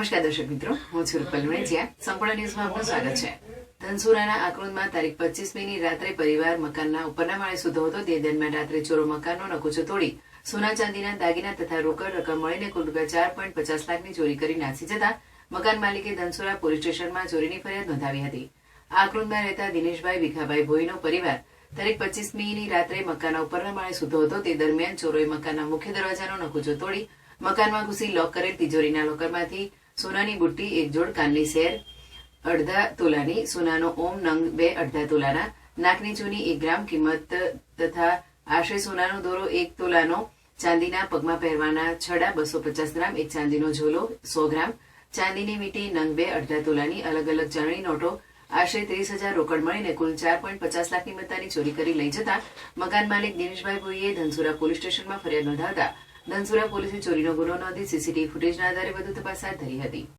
નમસ્કાર દર્શક મિત્રો, હું છું રૂપલ વણેજિયા સંપૂર્ણ ન્યૂઝમાં આપનું સ્વાગત છે. ધનસુરાના આક્રોંદમાં તારીખ પચીસની રાત્રે પરિવાર મકાનના ઉપરના માળે સુધો હતો. તે દરમિયાન રાત્રે ચોરો મકાનનો નકુચો તોડી સોના ચાંદીના દાગીના તથા રોકડ રકમ મળીને કુલ રૂપિયા ચાર પોઈન્ટ પચાસ લાખની ચોરી કરી નાસી જતા મકાન માલિકે ધનસુરા પોલીસ સ્ટેશનમાં ચોરીની ફરિયાદ નોંધાવી હતી. આક્રોંદમાં રહેતા દિનેશભાઈ ભીખાભાઈ ભોઈનો પરિવાર તારીખ પચીસ મી ની રાત્રે મકાનના ઉપરના માળે સુધો હતો. તે દરમિયાન ચોરોએ મકાનના મુખ્ય દરવાજાનો નકુચો તોડી મકાનમાં ઘૂસી લોક કરેલ તિજોરીના લોકરમાંથી સોનાની બુટ્ટી, એક જોડ કાનની સેર, અડધા તોલાની સોનાનો ઓમ નંગ, બે અડધા તોલાના નાકની ચૂની, એક ગ્રામ કિંમત તથા આશરે સોનાનો દોરો, એક તોલાનો ચાંદીના પગમાં પહેરવાના છડા, બસો પચાસ ગ્રામ, એક ચાંદીનો ઝોલો, સો ગ્રામ, ચાંદીની વીંટી નંગ, બે અડધા તોલાની અલગ અલગ ચરણી નોટો, આશરે ત્રીસ હજાર રોકડ મળીને કુલ ચાર પોઈન્ટ પચાસ લાખની મત્તાની ચોરી કરી લઈ જતા મકાન માલિક દિનેશભાઈ ભોઈએ ધનસુરા પોલીસ સ્ટેશનમાં ફરિયાદ નોંધાવતા ધનસુરા પોલીસે ચોરીનો ગુનો નોંધી સીસીટીવી ફૂટેજના આધારે વધુ તપાસ હાથ ધરી હતી.